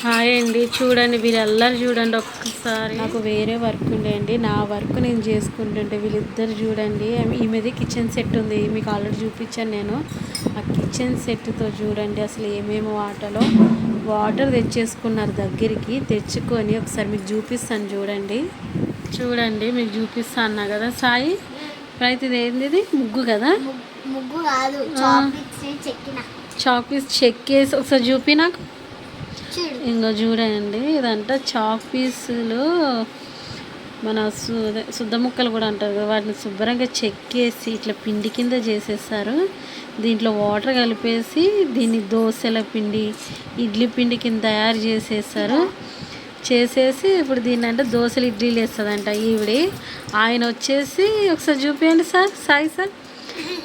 Hi అండి. చూడండి వీళ్ళెల్లరు చూడండి ఒక్కసారి. నాకు వేరే వర్క్ ఉండేయండి నా వర్క్ నేను చేసుకుంటుంటే వీళ్ళిద్దరు చూడండి. ఈమెది కిచెన్ సెట్ ఉంది. మీకు ఆల్రెడీ చూపించాను నేను. ఆ కిచెన్ సెట్తో చూడండి అసలు ఏమేమి వాటలో. వాటర్ తెచ్చేసుకున్నారు దగ్గరికి. తెచ్చుకొని ఒకసారి మీకు చూపిస్తాను చూడండి. చూడండి మీకు చూపిస్తాను అన్నా కదా సాయి? రైతు ఇది ఏంది ఇది ముగ్గు కదా? ముగ్గు- కాదు చాక్పీస్ చెక్కేసి ఒకసారి చూపి నాకు. ఇంకో చూడండి ఇదంతా చాక్ పీసులు మన అదే శుద్ధ ముక్కలు కూడా అంటారు కదా వాటిని శుభ్రంగా చెక్కేసి ఇట్లా పిండి కింద చేసేస్తారు. దీంట్లో వాటర్ కలిపేసి దీన్ని దోశల పిండి ఇడ్లీ పిండి కింద తయారు చేసేస్తారు. చేసేసి ఇప్పుడు దీన్ని అంటే దోశలు ఇడ్లీలు వేస్తుందంట ఈవిడి. ఆయన వచ్చేసి ఒకసారి చూపించండి సార్ సాయి సార్.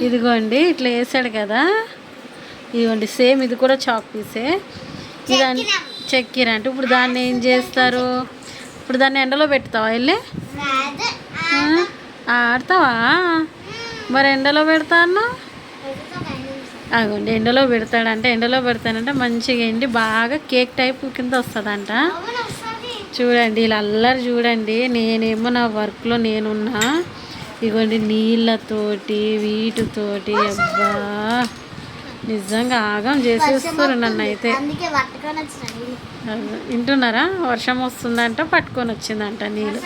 ఇదిగోండి ఇట్లా వేసాడు కదా. ఇదిగోండి సేమ్ ఇది కూడా చాక్ పీసే ఇదాన్ని చెక్కిర అంటే ఇప్పుడు దాన్ని ఏం చేస్తారు? ఇప్పుడు దాన్ని ఎండలో పెడతావా వెళ్ళి? ఆడతావా? మరి ఎండలో పెడతా అన్నా పెరుగుతో కనిపిస్తుంది. అగోండి ఎండలో పెడతాడంటే ఎండలో పెడతానంటే మంచిగా ఎండి బాగా కేక్ టైప్ కింద వస్తుందంట. చూడండి ఇలా అల్లరి చూడండి. నేనేమో నా వర్క్లో నేనున్నా. ఇగోండి నీళ్ళతోటి వీటితోటి అబ్బా. నిజంగా ఆగం చేసేస్తారు నన్ను అయితే. వింటున్నారా? వర్షం వస్తుందంట పట్టుకొని వచ్చిందంట నీళ్ళు.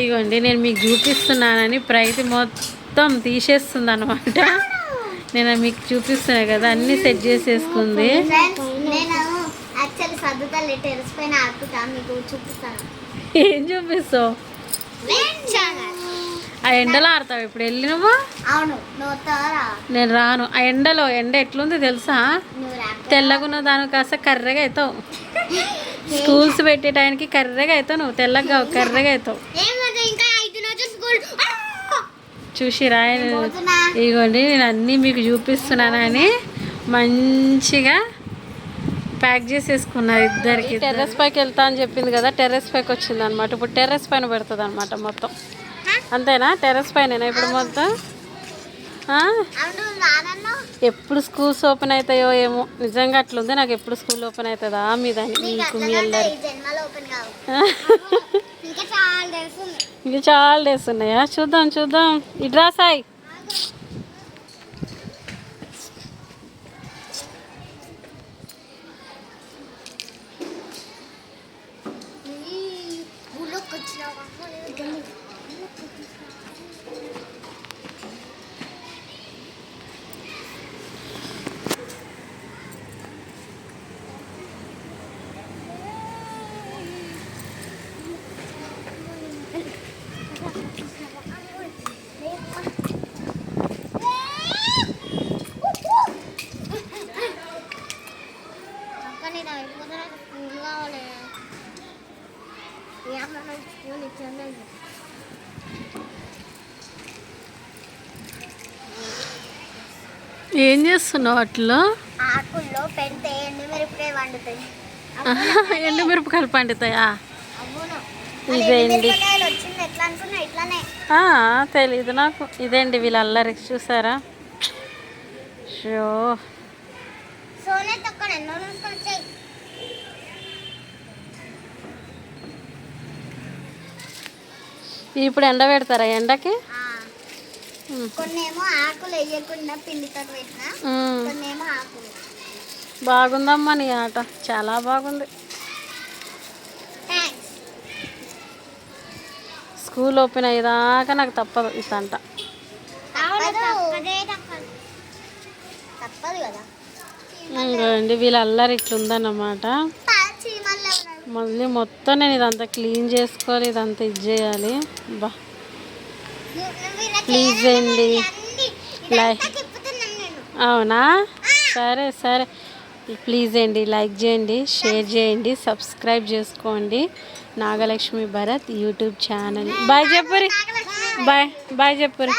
ఇగోండి నేను మీకు చూపిస్తున్నానని ప్రైతి మొత్తం తీసేస్తుంది అనమాట నేను మీకు చూపిస్తున్నా కదా అన్నీ సెట్ చేసేసుకుంది. సర్దుతాలి టెరెస్ పైన ఆకుతా మీకు చూపిస్తాను. ఏం చూపిస్తావు? ఆ ఎండలో ఆడతావు ఇప్పుడు? వెళ్ళి నువ్వు? అవును నేను రాను. ఆ ఎండలో ఎండ ఎట్లుంది తెలుసా? తెల్లగున్న దాని కాస్త కర్రగా అవుతావు. స్కూల్స్ పెట్టే టైంకి కర్రగా అవుతావు నువ్వు. తెల్లగా కర్రగా అవుతావు. చూసి రాయ. పోతున్నా. ఇదిగోండి నేను అన్నీ మీకు చూపిస్తున్నానని మంచిగా ప్యాక్ చేసేసుకున్నారు ఇద్దరికి టెర్రస్ పైకి వెళ్తా అని చెప్పింది కదా టెర్రస్ పైకి వచ్చింది అనమాట ఇప్పుడు టెర్రస్ పైన పెడుతుంది అనమాట మొత్తం అంతేనా? టెర్రస్ పైన ఇప్పుడు మొత్తం? ఆ? అవును రానన్నా ఎప్పుడు స్కూల్స్ ఓపెన్ అవుతాయో ఏమో. నిజంగా అట్లుంది నాకు ఎప్పుడు స్కూల్ ఓపెన్ అవుతుందా మీద నీకు మీకు మీ తెలుస్తుంది ఇంకా చాలా డేస్ ఉన్నాయా. చూద్దాం చూద్దాం. ఇడ్రా సాయి ఊళ్ళోకి వచ్చినావా అక్క నేను అయిపోతే నాకు స్కూల్ కావాలి ఏ అమ్మ నాకు స్కూల్ ఇచ్చాను ఏం చేస్తున్నావు అట్లా? ఆకుల్లో పెడితే ఎండు మిరపకాయ వండుతాయి ఎండు మిరపకాయలు పండుతాయా ఇదేంటి? తెలీదు నాకు. ఇదేంటి వీళ్ళ అల్లరి చూసారా? షో. సోనే తొక్కడ ఇప్పుడు ఎండ పెడతారా ఎండకి? ఆకులు వేయకుండా పిండితో పెట్టిన ఆకులు. బాగుందమ్మా నీ ఆట. చాలా బాగుంది. స్కూల్ ఓపెన్ అయ్యేదాకా నాకు తప్పదు ఈ తంట తప్పదే తప్పదు తప్పదు. కదా. ఇంకోండి వీళ్ళ అల్లరి ఇట్లుందన్నమాట. మళ్ళీ మొత్తం నేను ఇదంతా క్లీన్ చేసుకోవాలి ఇదంతా ఇది చేయాలి. బా. ప్లీజ్ అండి. లైక్ అవునా? సరే సరే. ప్లీజ్ అండి లైక్ చేయండి షేర్ చేయండి సబ్స్క్రైబ్ చేసుకోండి. Nagalakshmi Bharat YouTube channel. Bye చెప్పురి bye bye చెప్పురి